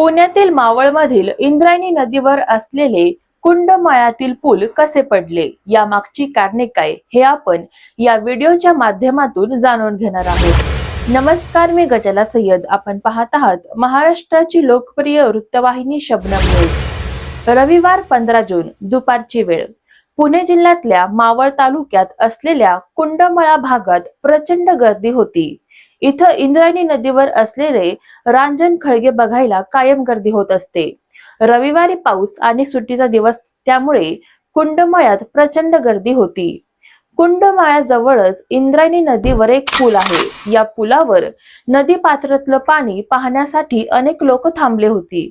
पुण्यातील मावळमधील इंद्रायणी नदीवर असलेले कुंडमाळ्यातील पूल कसे पडले? या मागची कारणे काय? हे आपण या व्हिडिओच्या माध्यमातून जाणून घेणार आहोत. नमस्कार मी गजला सय्यद. आपण पाहत आहात महाराष्ट्राची लोकप्रिय वृत्तवाहिनी शबनम न्यूज. रविवार पंधरा जून दुपारची वेळ. पुणे जिल्ह्यातल्या मावळ तालुक्यात असलेल्या कुंडमळा भागात प्रचंड गर्दी होती. इथं इंद्रायणी नदीवर असलेले रांजण खळगे बघायला कायम गर्दी होत असते. रविवारी पाऊस आणि सुट्टीचा दिवस त्यामुळे कुंडमळ्यात प्रचंड गर्दी होती. कुंडमाळ्याजवळच इंद्रायणी नदीवर एक पूल आहे. या पुलावर नदी पात्रातलं पाणी पाहण्यासाठी अनेक लोक थांबले होती.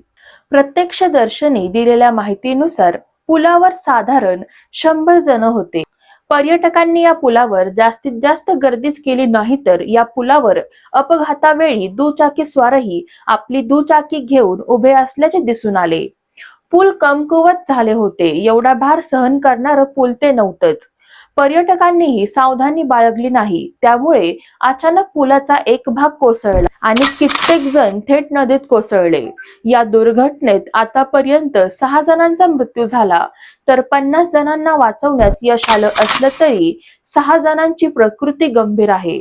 प्रत्यक्षदर्शनी दिलेल्या माहितीनुसार पुलावर साधारण शंभर जण होते. पर्यटकांनी या पुलावर जास्तीत जास्त गर्दीच केली नाही तर या पुलावर अपघातावेळी दुचाकी स्वारही आपली दुचाकी घेऊन उभे असल्याचे दिसून आले. पूल कमकुवत झाले होते. एवढा भार सहन करणारं पूल ते नव्हतंच. पर्यटकांनीही सावधानी बाळगली नाही. त्यामुळे अचानक पुलाचा एक भाग कोसळला आणि कित्येक जण थेट नदीत कोसळले. या दुर्घटनेत आतापर्यंत सहा जणांचा मृत्यू झाला तर पन्नास जणांना वाचवण्यात यश आलं असलं तरी सहा जणांची प्रकृती गंभीर आहे.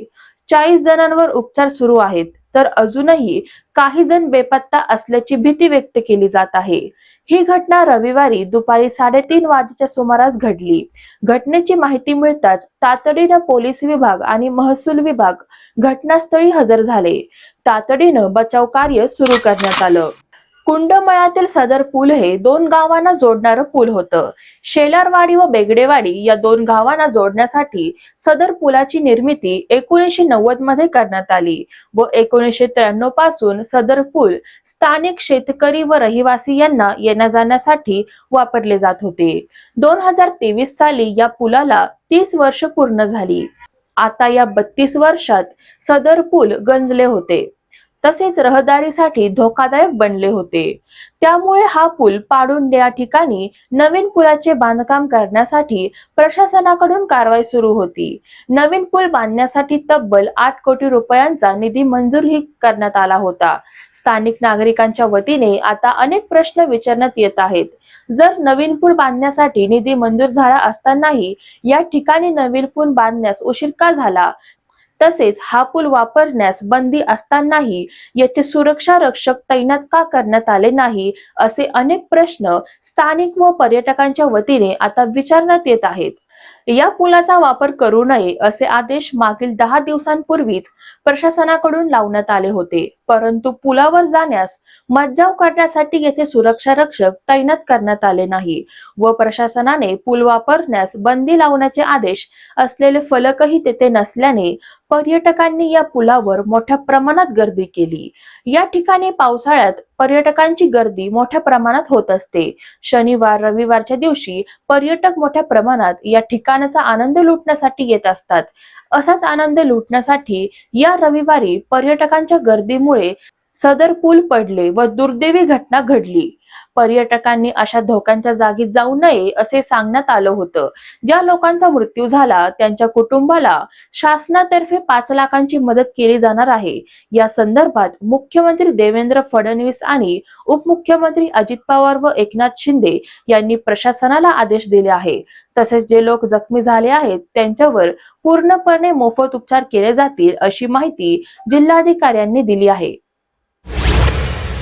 चाळीस जणांवर उपचार सुरू आहेत. तर अजूनही काही जण बेपत्ता असल्याची भीती व्यक्त केली जात आहे. ही घटना रविवारी दुपारी साडेतीन वाजेच्या सुमारास घडली. घटनेची माहिती मिळताच तातडीनं पोलीस विभाग आणि महसूल विभाग घटनास्थळी हजर झाले. तातडीनं बचाव कार्य सुरू करण्यात आलं. कुंडमळातील सदर पूल हे दोन गावांना जोडणारं पूल होतं. शेलारवाडी व बेगडेवाडी या दोन गावांना जोडण्यासाठी सदर पुलाची निर्मिती एकोणीसशे नव्वदमध्ये करण्यात आली व एकोणीसशे त्र्याण्णवपासून सदर पूल स्थानिक शेतकरी व रहिवासी यांना येण्या जाण्यासाठी वापरले जात होते. दोन हजार तेवीस साली या पुलाला तीस वर्ष पूर्ण झाली. आता या बत्तीस वर्षात सदर पूल गंजले होते. तसेच रहदारीसाठी धोकादायक बनले होते. त्यामुळे हा पूल पाडून या ठिकाणी नवीन पुलाचे बांधकाम करण्यासाठी प्रशासनाकडून कारवाई सुरू होती. नवीन पूल बांधण्यासाठी तब्बल आठ कोटी रुपयांचा निधी मंजूरही करण्यात आला होता. स्थानिक नागरिकांच्या वतीने आता अनेक प्रश्न विचारण्यात येत आहेत. जर नवीन पूल बांधण्यासाठी निधी मंजूर झाला असतानाही या ठिकाणी नवीन पूल बांधण्यास उशीर का झाला? तसेच हा पूल वापरण्यास बंदी असतानाही येथे सुरक्षा रक्षक तैनात का करण्यात आले नाही असे अनेक प्रश्न स्थानिक व पर्यटकांच्या वतीने आता विचारण्यात येत आहेत. या पुलाचा वापर करू नये असे आदेश मागील दहा दिवसांपूर्वीच प्रशासनाकडून लावण्यात आले होते. परंतु पुलावर जाण्यास मज्जाव करण्यासाठी येथे सुरक्षा रक्षक तैनात करण्यात आले नाही व प्रशासनाने पूल वापरण्यास बंदी लावण्याचे आदेश असलेले फलकही तेथे नसल्याने पर्यटकांनी या पुलावर मोठ्या प्रमाणात गर्दी केली. या ठिकाणी पावसाळ्यात पर्यटकांची गर्दी मोठ्या प्रमाणात होत असते. शनिवार रविवारच्या दिवशी पर्यटक मोठ्या प्रमाणात या ठिकाणाचा आनंद लुटण्यासाठी येत असतात. असाच आनंद लुटण्यासाठी या रविवारी पर्यटकांच्या गर्दीमुळे করে सदर पूल पडले व दुर्दैवी घटना घडली. पर्यटकांनी अशा धोक्यांच्या जागी जाऊ नये असे सांगण्यात आलं होतं. ज्या लोकांचा मृत्यू झाला त्यांच्या कुटुंबाला शासनातर्फे पाच लाखांची मदत केली जाणार आहे. या संदर्भात मुख्यमंत्री देवेंद्र फडणवीस आणि उपमुख्यमंत्री अजित पवार व एकनाथ शिंदे यांनी प्रशासनाला आदेश दिले आहे. तसेच जे लोक जखमी झाले आहेत त्यांच्यावर पूर्णपणे मोफत उपचार केले जातील अशी माहिती जिल्हाधिकाऱ्यांनी दिली आहे.